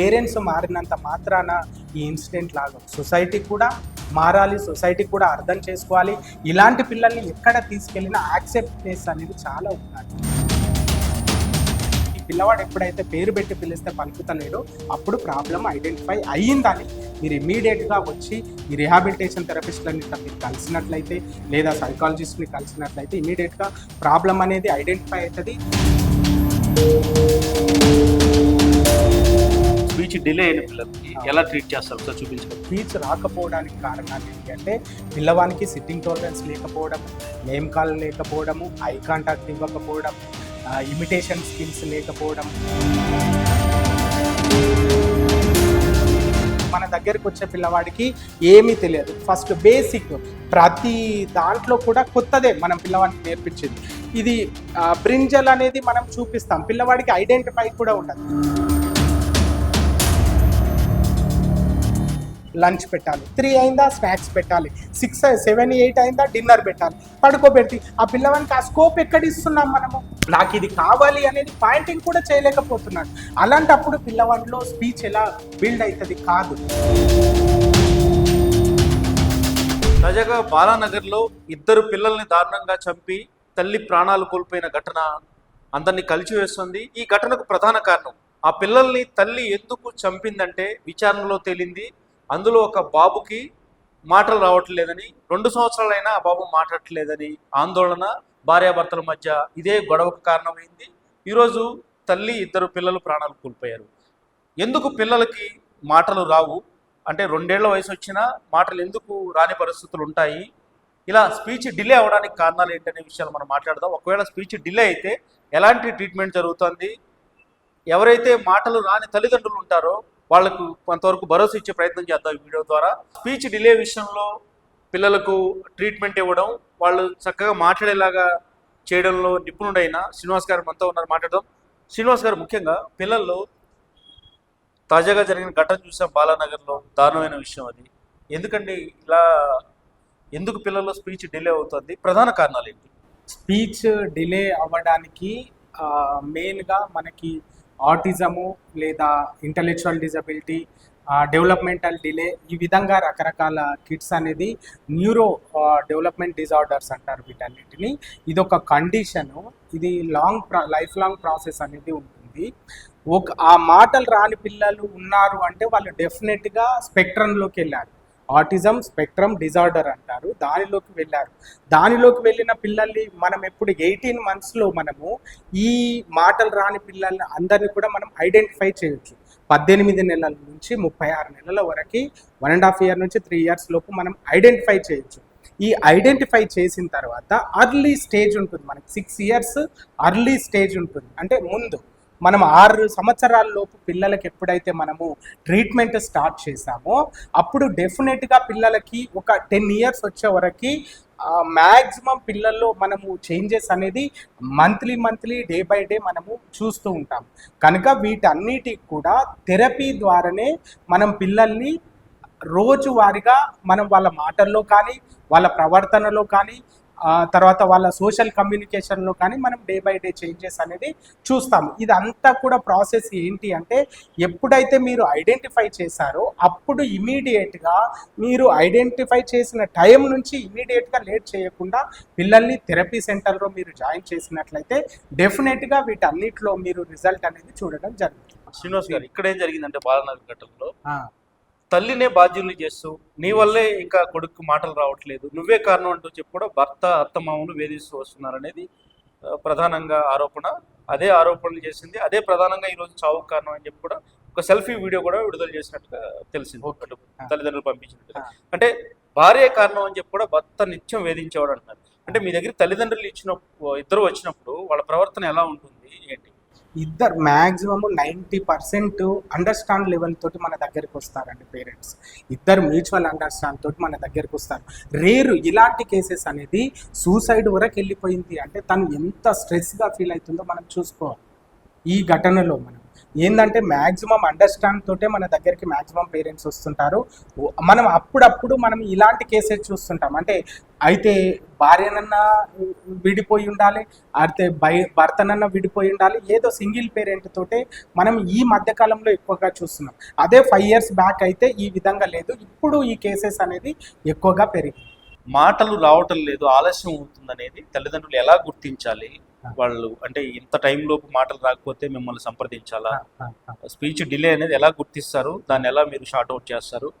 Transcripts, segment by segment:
Parents మారినంత మాత్రాన ఈ incident లాగా సొసైటీ కూడా మారాలి సొసైటీ కూడా అర్థం చేసుకోవాలి. ఇలాంటి పిల్లల్ని ఎక్కడ తీసుకెళ్ళినా యాక్సెప్ట్నెస్ అనేది చాలా ఉండాలి. ఈ పిల్లవాడు ఎప్పుడైతే పేరు పెట్టి పిలిస్తే పలుకుతలేడో అప్పుడు ప్రాబ్లం ఐడెంటిఫై అయ్యిందని మీరు ఇమీడియట్గా వచ్చి ఈ రిహాబిలిటేషన్ థెరపిస్ట్లని ఇట్లా మీరు కలిసినట్లయితే లేదా సైకాలజిస్ట్ని కలిసినట్లయితే ఇమీడియట్గా ప్రాబ్లం అనేది ఐడెంటిఫై అవుతుంది. స్పీచ్ డిలే అయిన పిల్లలకి ఎలా ట్రీట్ చేస్తారు? సార్ చూపించండి స్పీచ్ రాకపోవడానికి కారణాలు ఏంటంటే పిల్లవానికి సిట్టింగ్ టాలరెన్స్ లేకపోవడం నేమ్ కాల్ లేకపోవడము ఐ కాంటాక్ట్ ఇవ్వకపోవడం ఇమిటేషన్ స్కిల్స్ లేకపోవడం. మన దగ్గరికి వచ్చే పిల్లవాడికి ఏమీ తెలియదు. ఫస్ట్ బేసిక్ ప్రతి దాంట్లో కూడా కొత్తదే మనం పిల్లవాడికి నేర్పించింది. ఇది బ్రింజల్ అనేది మనం చూపిస్తాం. పిల్లవాడికి ఐడెంటిఫై కూడా ఉండదు. లంచ్ పెట్టాలి. త్రీ అయిందా? స్నాక్స్ పెట్టాలి. సిక్స్ సెవెన్ ఎయిట్ అయిందా? డిన్నర్ పెట్టాలి. పడుకోబెట్టి ఆ పిల్లవానికి ఆ స్కోప్ ఎక్కడ ఇస్తున్నాం మనము? నాకు ఇది కావాలి అనేది పాయింటింగ్ కూడా చేయలేకపోతున్నాడు. అలాంటప్పుడు పిల్లవాడిలో స్పీచ్ ఎలా బిల్డ్ అవుతుంది కాదు. తాజాగా బాలానగర్లో ఇద్దరు పిల్లల్ని దారుణంగా చంపి తల్లి ప్రాణాలు కోల్పోయిన ఘటన అందరినీ కలిచివేస్తుంది ఈ ఘటనకు ప్రధాన కారణం ఆ పిల్లల్ని తల్లి ఎందుకు చంపిందంటే విచారణలో తేలింది అందులో ఒక బాబుకి మాటలు రావట్లేదని రెండు సంవత్సరాలైనా ఆ బాబు మాట్లాడలేదని ఆందోళన భార్యాభర్తల మధ్య ఇదే గొడవకు కారణమైంది. ఈరోజు తల్లి ఇద్దరు పిల్లలు ప్రాణాలు కోల్పోయారు. ఎందుకు పిల్లలకి మాటలు రావు? అంటే రెండేళ్ళ వయసు వచ్చినా మాటలు ఎందుకు రాని పరిస్థితులు ఉంటాయి? ఇలా స్పీచ్ డిలే అవ్వడానికి కారణాలు ఏంటనే విషయాలు మనం మాట్లాడదాం. ఒకవేళ స్పీచ్ డిలే అయితే ఎలాంటి ట్రీట్మెంట్ జరుగుతుంది? ఎవరైతే మాటలు రాని తల్లిదండ్రులు ఉంటారో వాళ్ళకు కొంతవరకు భరోసా ఇచ్చే ప్రయత్నం చేద్దాం ఈ వీడియో ద్వారా. స్పీచ్ డిలే విషయంలో పిల్లలకు ట్రీట్మెంట్ ఇవ్వడం వాళ్ళు చక్కగా మాట్లాడేలాగా చేయడంలో నిపుణుడైన శ్రీనివాస్ గారు మనతో ఉన్నారు మాట్లాడడం శ్రీనివాస్ గారు ముఖ్యంగా పిల్లల్లో తాజాగా జరిగిన ఘటన చూసాం బాలానగర్లో దారుణమైన విషయం అది. ఎందుకండి ఇలా ఎందుకు పిల్లల్లో స్పీచ్ డిలే అవుతుంది? ప్రధాన కారణాలు ఏంటి? స్పీచ్ డిలే అవ్వడానికి మెయిన్గా మనకి ఆటిజము లేదా ఇంటలెక్చువల్ డిజబిలిటీ డెవలప్మెంటల్ డిలే ఈ విధంగా రకరకాల కిడ్స్ అనేది న్యూరో డెవలప్మెంట్ డిజార్డర్స్ అంటారు వీటన్నిటిని. ఇది ఒక కండిషను. ఇది లాంగ్ లైఫ్ లాంగ్ ప్రాసెస్ అనేది ఉంటుంది. ఒక ఆ మాటలు రాని పిల్లలు ఉన్నారు అంటే వాళ్ళు డెఫినెట్గా స్పెక్ట్రంలోకి వెళ్ళారు ఆటిజం స్పెక్ట్రమ్ డిజార్డర్ అంటారు. దానిలోకి వెళ్ళారు. దానిలోకి వెళ్ళిన పిల్లల్ని మనం ఎప్పుడు ఎయిటీన్ మంత్స్లో మనము ఈ మాటలు రాని పిల్లల్ని అందరినీ కూడా మనం ఐడెంటిఫై చేయొచ్చు. పద్దెనిమిది నెలల నుంచి ముప్పై ఆరు నెలల వరకు వన్ అండ్ హాఫ్ ఇయర్ నుంచి త్రీ ఇయర్స్ లోపు మనం ఐడెంటిఫై చేయొచ్చు. ఈ ఐడెంటిఫై చేసిన తర్వాత అర్లీ స్టేజ్ ఉంటుంది మనకి. సిక్స్ ఇయర్స్ అర్లీ స్టేజ్ ఉంటుంది. అంటే ముందు మనం ఆరు సంవత్సరాల లోపు పిల్లలకి ఎప్పుడైతే మనము ట్రీట్మెంట్ స్టార్ట్ చేసామో అప్పుడు డెఫినెట్గా పిల్లలకి ఒక టెన్ ఇయర్స్ వచ్చే వరకు మ్యాక్సిమం పిల్లల్లో మనము చేంజెస్ అనేది monthly monthly day by day మనము చూస్తూ ఉంటాం. కనుక వీటన్నిటికి కూడా థెరపీ ద్వారానే మనం పిల్లల్ని రోజువారీగా మనం వాళ్ళ మాటల్లో కానీ వాళ్ళ ప్రవర్తనలో కానీ తర్వాత వాళ్ళ సోషల్ కమ్యూనికేషన్లో కానీ మనం డే బై డే చేంజెస్ అనేది చూస్తాము. ఇదంతా కూడా ప్రాసెస్ ఏంటి అంటే ఎప్పుడైతే మీరు ఐడెంటిఫై చేశారో అప్పుడు ఇమీడియట్గా మీరు ఐడెంటిఫై చేసిన టైం నుంచి ఇమీడియట్గా లేట్ చేయకుండా పిల్లల్ని థెరపీ సెంటర్లో మీరు జాయిన్ చేసినట్లయితే డెఫినెట్గా వీటన్నిటిలో మీరు రిజల్ట్ అనేది చూడడం జరుగుతుంది. శ్రీనివాస్ గారు ఇక్కడ ఏం జరిగిందంటే బాలనగర్ ఘటనలో ఆ, తల్లినే బాధ్యుల్ని చేస్తూ నీ వల్లే ఇంకా కొడుకు మాటలు రావట్లేదు. నువ్వే కారణం అంటూ చెప్పి కూడా భర్త అత్తమామను వేధిస్తూ వస్తున్నారనేది ప్రధానంగా ఆరోపణ. అదే ఆరోపణలు చేసింది. అదే ప్రధానంగా ఈరోజు చావుకు కారణం అని చెప్పి కూడా ఒక సెల్ఫీ వీడియో కూడా విడుదల చేసినట్టుగా తెలిసింది. అటు తల్లిదండ్రులు పంపించినట్టుగా. అంటే భార్య కారణం అని చెప్పి కూడా భర్త నిత్యం వేధించేవాడు అంటున్నారు. అంటే మీ దగ్గర తల్లిదండ్రులు ఇచ్చిన ఇద్దరు వచ్చినప్పుడు వాళ్ళ ప్రవర్తన ఎలా ఉంటుంది? ఏంటి? ఇద్దరు maximum ninety percent understand level తోటి మన దగ్గరికి వస్తారండి పేరెంట్స్. ఇద్దరు మ్యూచువల్ అండర్స్టాండ్ తోటి మన దగ్గరికి వస్తారు. రేరు ఇలాంటి కేసెస్ అనేది సూసైడ్ వరకు వెళ్ళిపోయింది అంటే తను ఎంత స్ట్రెస్గా ఫీల్ అవుతుందో మనం చూసుకోవాలి. ఈ ఘటనలో మనం. ఏంటంటే మ్యాక్సిమం అండర్స్టాండ్ తోటే మన దగ్గరికి మ్యాక్సిమం పేరెంట్స్ వస్తుంటారు. మనం అప్పుడప్పుడు మనం ఇలాంటి కేసెస్ చూస్తుంటాం. అంటే అయితే భార్యనన్నా విడిపోయి ఉండాలి అయితే భయ భర్తనన్నా విడిపోయి ఉండాలి ఏదో సింగిల్ పేరెంట్ తోటే మనం ఈ మధ్య కాలంలో ఎక్కువగా చూస్తున్నాం. అదే ఫైవ్ ఇయర్స్ బ్యాక్ అయితే ఈ విధంగా లేదు. ఇప్పుడు ఈ కేసెస్ అనేది ఎక్కువగా పెరిగింది మాటలు రావటం లేదు ఆలస్యం అవుతుంది అనేది తల్లిదండ్రులు ఎలా గుర్తించాలి? వాళ్ళు అంటే ఇంత టైం లోపు మాటలు రాకపోతే మిమ్మల్ని సంప్రదించాలా? స్పీచ్ డిలే అనేది ఎలా గుర్తిస్తారు? దాన్ని ఎలా మీరు షార్ట్ అవుట్ చేస్తారు?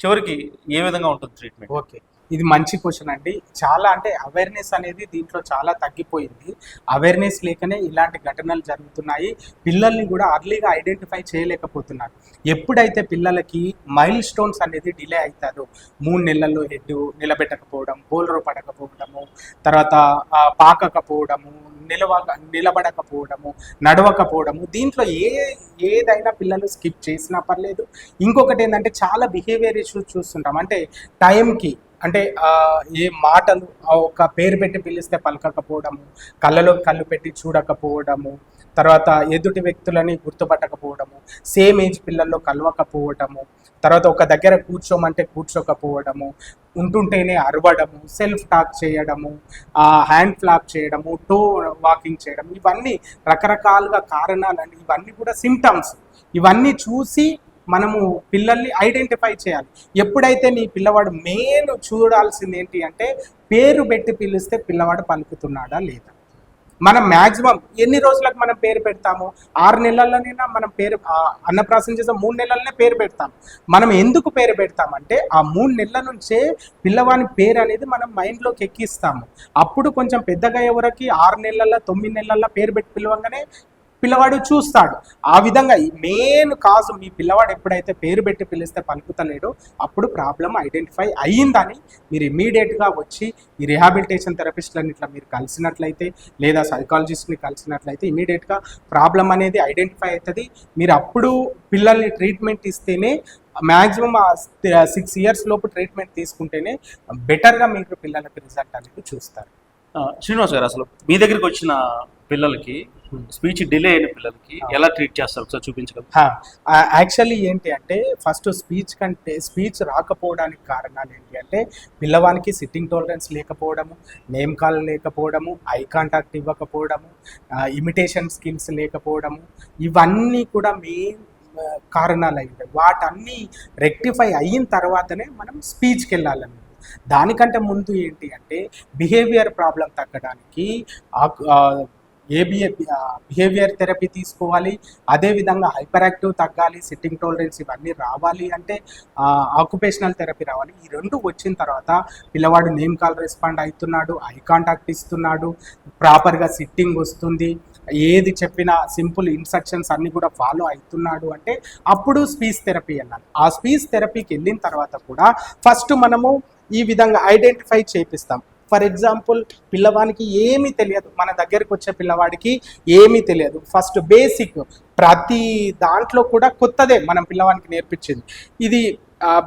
చివరికి ఏ విధంగా ఉంటుంది ట్రీట్మెంట్ ఓకే. ఇది మంచి క్వశ్చన్ అండి. చాలా అంటే అవేర్నెస్ అనేది దీంట్లో చాలా తగ్గిపోయింది. అవేర్నెస్ లేకనే ఇలాంటి ఘటనలు జరుగుతున్నాయి. పిల్లల్ని కూడా అర్లీగా ఐడెంటిఫై చేయలేకపోతున్నారు. ఎప్పుడైతే పిల్లలకి మైల్ స్టోన్స్ అనేది డిలే అవుతారో మూడు నెలల్లో హెడ్ నిలబెట్టకపోవడం బోల్రో పడకపోవడము తర్వాత పాకకపోవడము నిలవ నిలబడకపోవడము నడవకపోవడము దీంట్లో ఏ ఏదైనా పిల్లలు స్కిప్ చేసినా పర్లేదు. ఇంకొకటి ఏంటంటే చాలా బిహేవియర్ ఇష్యూస్ చూస్తుంటాం. అంటే టైంకి అంటే ఏ మాటలు ఒక పేరు పెట్టి పిలిస్తే పలకకపోవడము కళ్ళలో కళ్ళు పెట్టి చూడకపోవడము తర్వాత ఎదుటి వ్యక్తులని గుర్తుపట్టకపోవడము సేమ్ ఏజ్ పిల్లల్లో కలవకపోవడము తర్వాత ఒక దగ్గర కూర్చోమంటే కూర్చోకపోవడము ఉంటుంటేనే అరవడము సెల్ఫ్ టాక్ చేయడము హ్యాండ్ ఫ్లాప్ చేయడము టో వాకింగ్ చేయడం ఇవన్నీ రకరకాలుగా కారణాలని ఇవన్నీ కూడా సిమ్టమ్స్ ఇవన్నీ చూసి మనము పిల్లల్ని ఐడెంటిఫై చేయాలి. ఎప్పుడైతే నీ పిల్లవాడు మెయిన్ చూడాల్సింది ఏంటి అంటే పేరు పెట్టి పిలిస్తే పిల్లవాడు పలుకుతున్నాడా లేదా? మనం మ్యాక్సిమం ఎన్ని రోజులకు మనం పేరు పెడతాము? ఆరు నెలల్లోనైనా మనం పేరు అన్నప్రాసం చేసే మూడు నెలలనే పేరు పెడతాం. మనం ఎందుకు పేరు పెడతామంటే ఆ మూడు నెలల నుంచే పిల్లవాని పేరు అనేది మనం మైండ్లోకి ఎక్కిస్తాము. అప్పుడు కొంచెం పెద్దగా ఎవరికి ఆరు నెలల తొమ్మిది నెలల పేరు పెట్టి పిలవంగానే పిల్లవాడు చూస్తాడు. ఆ విధంగా మెయిన్ కాజు మీ పిల్లవాడు ఎప్పుడైతే పేరు పెట్టి పిలిస్తే పలుకుతలేడో అప్పుడు ప్రాబ్లం ఐడెంటిఫై అయ్యిందని మీరు ఇమీడియట్గా వచ్చి ఈ రిహాబిలిటేషన్ థెరపిస్ట్లని ఇట్లా మీరు కలిసినట్లయితే లేదా సైకాలజిస్ట్ని కలిసినట్లయితే ఇమీడియట్గా ప్రాబ్లం అనేది ఐడెంటిఫై అవుతుంది మీరు అప్పుడు పిల్లల్ని ట్రీట్మెంట్ ఇస్తేనే మ్యాక్సిమం సిక్స్ ఇయర్స్ లోపు ట్రీట్మెంట్ తీసుకుంటేనే బెటర్గా మీకు పిల్లలకు రిజల్ట్ అనేది చూస్తారు. శ్రీనివాస్ గారు అసలు మీ దగ్గరికి వచ్చిన పిల్లలకి స్పీచ్ డిలే అయిన పిల్లలకి ఎలా ట్రీట్ చేస్తారు ఒకసారి చూపించగలరు? యాక్చువల్లీ ఏంటి అంటే ఫస్ట్ స్పీచ్ కంటే స్పీచ్ రాకపోవడానికి కారణాలు ఏంటి అంటే పిల్లవానికి సిట్టింగ్ టాలరెన్స్ లేకపోవడము నేమ్ కాల్ లేకపోవడము ఐ కాంటాక్ట్ ఇవ్వకపోవడము ఇమిటేషన్ స్కిల్స్ లేకపోవడము ఇవన్నీ కూడా మెయిన్ కారణాలు అయి ఉంటాయి. వాటన్నీ రెక్టిఫై అయిన తర్వాతనే మనం స్పీచ్కి వెళ్ళాలన్నమాట. దానికంటే ముందు ఏంటి అంటే బిహేవియర్ ప్రాబ్లం తగ్గడానికి ఏబిఏ బిహేవియర్ థెరపీ తీసుకోవాలి. అదేవిధంగా హైపర్ యాక్టివ్ తగ్గాలి సిట్టింగ్ టోలరెన్స్ ఇవన్నీ రావాలి అంటే ఆక్యుపేషనల్ థెరపీ రావాలి. ఈ రెండు వచ్చిన తర్వాత పిల్లవాడు నేమ్ కాల్ రెస్పాండ్ అవుతున్నాడు ఐ కాంటాక్ట్ ఇస్తున్నాడు ప్రాపర్గా సిట్టింగ్ వస్తుంది ఏది చెప్పినా సింపుల్ ఇన్స్ట్రక్షన్స్ అన్నీ కూడా ఫాలో అవుతున్నాడు అంటే అప్పుడు స్పీచ్ థెరపీ వెళ్ళాలి ఆ స్పీచ్ థెరపీకి వెళ్ళిన తర్వాత కూడా ఫస్ట్ మనము ఈ విధంగా ఐడెంటిఫై చేపిస్తాం. ఫర్ ఎగ్జాంపుల్ పిల్లవానికి ఏమీ తెలియదు. మన దగ్గరికి వచ్చే పిల్లవాడికి ఏమీ తెలియదు. ఫస్ట్ బేసిక్ ప్రతి దాంట్లో కూడా కొత్తదే మనం పిల్లవానికి నేర్పించింది. ఇది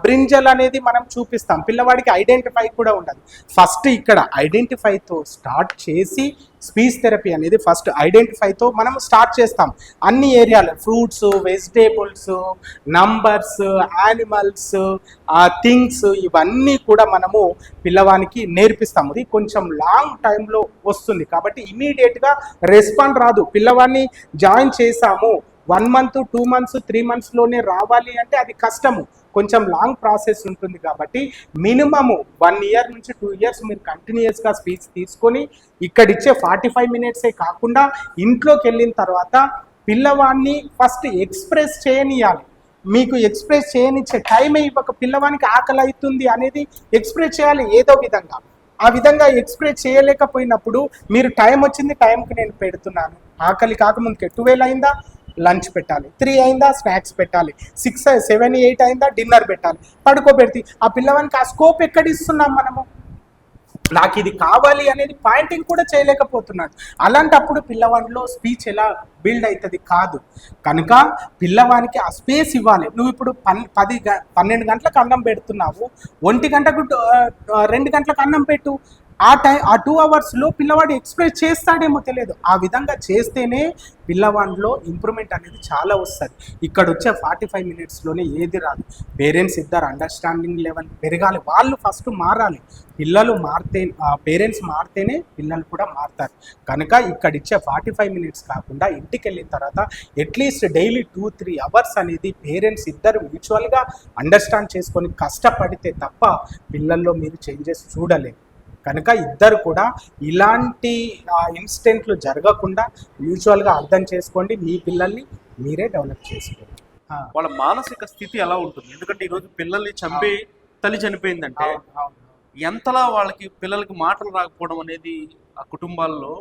బ్రింజల్ అనేది మనం చూపిస్తాం. పిల్లవాడికి ఐడెంటిఫై కూడా ఉండదు ఫస్ట్ ఇక్కడ ఐడెంటిఫైతో స్టార్ట్ చేసి స్పీచ్ థెరపీ అనేది ఫస్ట్ ఐడెంటిఫైతో మనం స్టార్ట్ చేస్తాం. అన్ని ఏరియాలు fruits vegetables numbers animals things ఇవన్నీ కూడా మనము పిల్లవానికి నేర్పిస్తాము ఇది కొంచెం లాంగ్ టైంలో వస్తుంది. కాబట్టి ఇమీడియట్గా రెస్పాండ్ రాదు. పిల్లవాడిని జాయిన్ చేసాము. One month two months three మంత్స్లోనే రావాలి అంటే అది కష్టము. కొంచెం లాంగ్ ప్రాసెస్ ఉంటుంది కాబట్టి మినిమము వన్ ఇయర్ నుంచి టూ ఇయర్స్ మీరు కంటిన్యూస్గా స్పీచ్ తీసుకొని ఇక్కడ ఇచ్చే ఫార్టీ ఫైవ్ మినిట్సే కాకుండా ఇంట్లోకి వెళ్ళిన తర్వాత పిల్లవాడిని ఫస్ట్ ఎక్స్ప్రెస్ చేయనియాలి. మీకు ఎక్స్ప్రెస్ చేయనిచ్చే టైమే ఇవ్వక పిల్లవానికి ఆకలి అవుతుంది అనేది ఎక్స్ప్రెస్ చేయాలి ఏదో విధంగా. ఆ విధంగా ఎక్స్ప్రెస్ చేయలేకపోయినప్పుడు మీరు టైం వచ్చింది టైంకి నేను పెడుతున్నాను. ఆకలి కాకముందుకే. ట్వెల్వ్ అయిందా? లంచ్ పెట్టాలి. త్రీ అయిందా? స్నాక్స్ పెట్టాలి. సిక్స్ సెవెన్ ఎయిట్ అయిందా? డిన్నర్ పెట్టాలి. పడుకోబెడితే ఆ పిల్లవానికి ఆ స్కోప్ ఎక్కడ ఇస్తున్నాం మనము? నాకు ఇది కావాలి అనేది పాయింటింగ్ కూడా చేయలేకపోతున్నాడు. అలాంటప్పుడు పిల్లవాడిలో స్పీచ్ ఎలా బిల్డ్ అవుతుంది కాదు. కనుక పిల్లవానికి ఆ స్పేస్ ఇవ్వాలి. నువ్వు ఇప్పుడు పన్ పది గ- పన్నెండు గంటలకు అన్నం పెడుతున్నావు. ఒంటి గంటకు రెండు గంటలకు అన్నం పెట్టు. ఆ టైం ఆ టూ అవర్స్లో పిల్లవాడు ఎక్స్ప్రెస్ చేస్తాడేమో తెలియదు. ఆ విధంగా చేస్తేనే పిల్లవాడిలో ఇంప్రూవ్మెంట్ అనేది చాలా వస్తుంది. ఇక్కడ వచ్చే ఫార్టీ ఫైవ్ మినిట్స్లోనే ఏది రాదు. పేరెంట్స్ ఇద్దరు అండర్స్టాండింగ్ లెవెల్ పెరగాలి. వాళ్ళు ఫస్ట్ మారాలి. పిల్లలు మారితే పేరెంట్స్ మారితేనే పిల్లలు కూడా మారుతారు. కనుక ఇక్కడ ఇచ్చే ఫార్టీ ఫైవ్ మినిట్స్ కాకుండా ఇంటికి వెళ్ళిన తర్వాత at least daily two three hours అనేది పేరెంట్స్ ఇద్దరు మ్యూచువల్గా అండర్స్టాండ్ చేసుకొని కష్టపడితే తప్ప పిల్లల్లో మీరు చేంజెస్ చూడలేరు. కనుక ఇద్దరు కూడా ఇలాంటి ఇన్సిడెంట్లు జరగకుండా మ్యూచువల్గా అర్థం చేసుకోండి. మీ పిల్లల్ని మీరే డెవలప్ చేసుకోండి. వాళ్ళ మానసిక స్థితి ఎలా ఉంటుంది? ఎందుకంటే ఈరోజు పిల్లల్ని చంపి తల్లి చనిపోయిందంటే. ఎంతలా వాళ్ళకి పిల్లలకి మాటలు రాకపోవడం అనేది ఆ కుటుంబాల్లో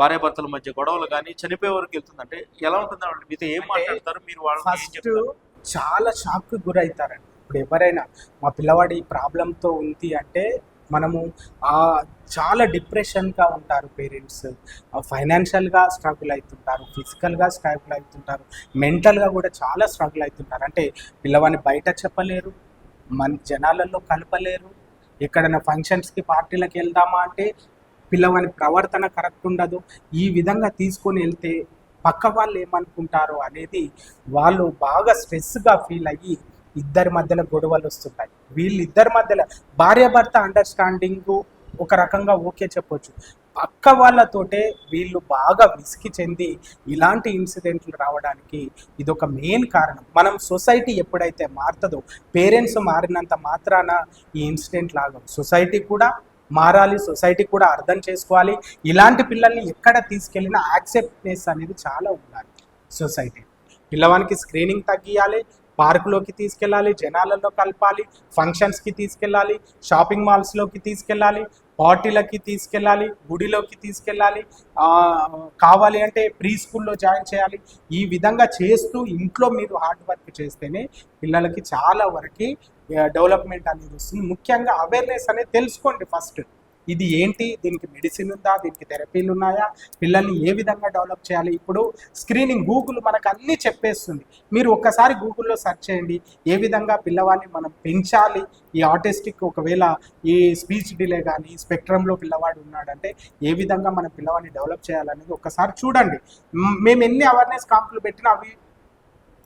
భార్యాభర్తల మధ్య గొడవలు కానీ చనిపోయే వరకు వెళ్తుందంటే ఎలా ఉంటుంది వాళ్ళు మీతో ఏం మాట్లాడతారు? మీరు ఫస్ట్ చెప్తారు? చాలా షాక్ గురవుతారండి. ఇప్పుడు ఎవరైనా మా పిల్లవాడు ప్రాబ్లంతో ఉంది అంటే మనము ఆ, చాలా డిప్రెషన్గా ఉంటారు పేరెంట్స్. ఫైనాన్షియల్గా స్ట్రగుల్ అవుతుంటారు ఫిజికల్గా స్ట్రగుల్ అవుతుంటారు మెంటల్గా కూడా చాలా స్ట్రగుల్ అవుతుంటారు అంటే పిల్లవాడిని బయట చెప్పలేరు మన జనాలలో కలపలేరు. ఎక్కడైనా ఫంక్షన్స్కి పార్టీలకు వెళ్దామా అంటే పిల్లవాని ప్రవర్తన కరెక్ట్ ఉండదు. ఈ విధంగా తీసుకొని వెళ్తే పక్క వాళ్ళు ఏమనుకుంటారు అనేది వాళ్ళు బాగా స్ట్రెస్గా ఫీల్ అయ్యి ఇద్దరి మధ్యలో గొడవలు వస్తుంటాయి. వీళ్ళిద్దరి మధ్యలో భార్యాభర్త అండర్స్టాండింగ్ ఒక రకంగా ఓకే చెప్పొచ్చు. పక్క వాళ్ళతోటే వీళ్ళు బాగా విసికి చెంది ఇలాంటి ఇన్సిడెంట్లు రావడానికి ఇది ఒక మెయిన్ కారణం. మనం సొసైటీ ఎప్పుడైతే మారుతుందో పేరెంట్స్ మారినంత మాత్రాన ఈ ఇన్సిడెంట్ లాగం సొసైటీ కూడా మారాలి సొసైటీ కూడా అర్థం చేసుకోవాలి. ఇలాంటి పిల్లల్ని ఎక్కడ తీసుకెళ్ళినా యాక్సెప్ట్నెస్ అనేది చాలా ఉండాలి. సొసైటీ పిల్లవానికి స్క్రీనింగ్ తగ్గియాలి పార్కులోకి తీసుకెళ్ళాలి జనాలలో కలపాలి ఫంక్షన్స్కి తీసుకెళ్ళాలి షాపింగ్ మాల్స్లోకి తీసుకెళ్ళాలి పార్టీలకి తీసుకెళ్ళాలి గుడిలోకి తీసుకెళ్ళాలి కావాలి అంటే ప్రీ స్కూల్లో జాయిన్ చేయాలి. ఈ విధంగా చేస్తూ ఇంట్లో మీరు హార్డ్ వర్క్ చేస్తేనే పిల్లలకి చాలా వరకు డెవలప్మెంట్ అనేది వస్తుంది. ముఖ్యంగా అవేర్నెస్ అనేది తెలుసుకోండి ఫస్ట్. ఇది ఏంటి? దీనికి మెడిసిన్ ఉందా? దీనికి థెరపీలు ఉన్నాయా? పిల్లల్ని ఏ విధంగా డెవలప్ చేయాలి? ఇప్పుడు స్క్రీనింగ్ గూగుల్ మనకు అన్నీ చెప్పేస్తుంది. మీరు ఒక్కసారి గూగుల్లో సెర్చ్ చేయండి. ఏ విధంగా పిల్లవాడిని మనం పెంచాలి? ఈ ఆర్టిస్టిక్ ఒకవేళ ఈ స్పీచ్ డిలే కానీ స్పెక్ట్రంలో పిల్లవాడు ఉన్నాడంటే ఏ విధంగా మనం పిల్లవాడిని డెవలప్ చేయాలనేది ఒక్కసారి చూడండి. మేము ఎన్ని అవేర్నెస్ క్యాంపులు పెట్టినా అవి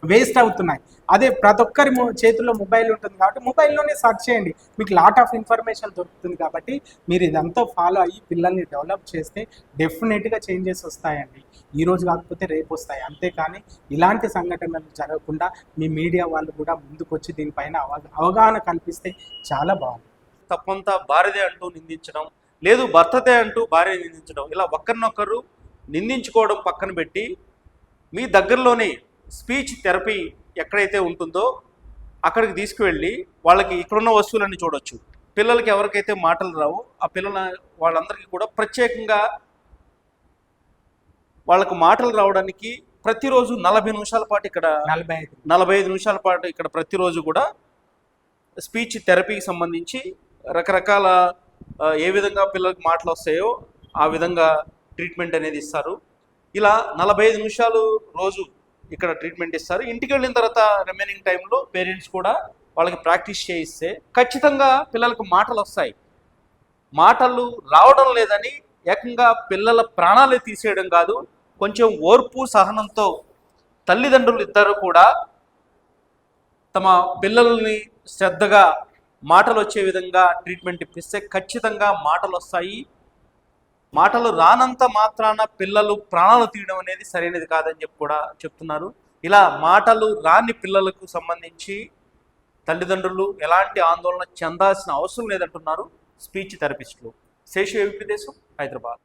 వేస్ట్ అవుతున్నాయి. అదే ప్రతి ఒక్కరి చేతుల్లో చేతిలో మొబైల్ ఉంటుంది కాబట్టి మొబైల్లోనే సెర్చ్ చేయండి. మీకు లాట్ ఆఫ్ ఇన్ఫర్మేషన్ దొరుకుతుంది కాబట్టి మీరు ఇదంతా ఫాలో అయ్యి పిల్లల్ని డెవలప్ చేస్తే డెఫినెట్గా చేంజెస్ వస్తాయండి. ఈ రోజు కాకపోతే రేపు వస్తాయి. అంతేకాని ఇలాంటి సంఘటనలు జరగకుండా మీ మీడియా వాళ్ళు కూడా ముందుకొచ్చి దీనిపైన అవగా- అవగాహన కల్పిస్తే చాలా బాగుంది తప్పంతా భార్యదే అంటూ నిందించడం లేదు భర్తదే అంటూ భార్య నిందించడం ఇలా ఒకరినొకరు నిందించుకోవడం పక్కన పెట్టి మీ దగ్గరలోనే స్పీచ్ థెరపీ ఎక్కడైతే ఉంటుందో అక్కడికి తీసుకువెళ్ళి వాళ్ళకి ఇక్కడున్న వస్తువులన్నీ చూడొచ్చు. పిల్లలకి ఎవరికైతే మాటలు రావో ఆ పిల్లల వాళ్ళందరికీ కూడా ప్రత్యేకంగా వాళ్ళకు మాటలు రావడానికి ప్రతిరోజు నలభై నిమిషాల పాటు ఇక్కడ నలభై ఐదు. నలభై ఐదు నిమిషాల పాటు ఇక్కడ ప్రతిరోజు కూడా స్పీచ్ థెరపీకి సంబంధించి రకరకాల ఏ విధంగా పిల్లలకు మాటలు వస్తాయో ఆ విధంగా ట్రీట్మెంట్ అనేది ఇస్తారు. ఇలా నలభై ఐదు నిమిషాలు రోజు ఇక్కడ ట్రీట్మెంట్ ఇస్తారు. ఇంటికి వెళ్ళిన తర్వాత రిమైనింగ్ టైంలో పేరెంట్స్ కూడా వాళ్ళకి ప్రాక్టీస్ చేయిస్తే ఖచ్చితంగా పిల్లలకు మాటలు వస్తాయి. మాటలు రావడం లేదని ఏకంగా పిల్లల ప్రాణాలే తీసేయడం కాదు కొంచెం ఓర్పు సహనంతో తల్లిదండ్రులు ఇద్దరు కూడా తమ పిల్లల్ని శ్రద్ధగా మాటలు వచ్చే విధంగా ట్రీట్మెంట్ ఇప్పిస్తే ఖచ్చితంగా మాటలు వస్తాయి. మాటలు రానంత మాత్రాన పిల్లలు ప్రాణాలు తీయడం అనేది సరైనది కాదని చెప్పి కూడా చెప్తున్నారు. ఇలా మాటలు రాని పిల్లలకు సంబంధించి తల్లిదండ్రులు ఎలాంటి ఆందోళన చెందాల్సిన అవసరం లేదంటున్నారు స్పీచ్ థెరపిస్టులు. శేషు ఏపీ దేశం హైదరాబాద్.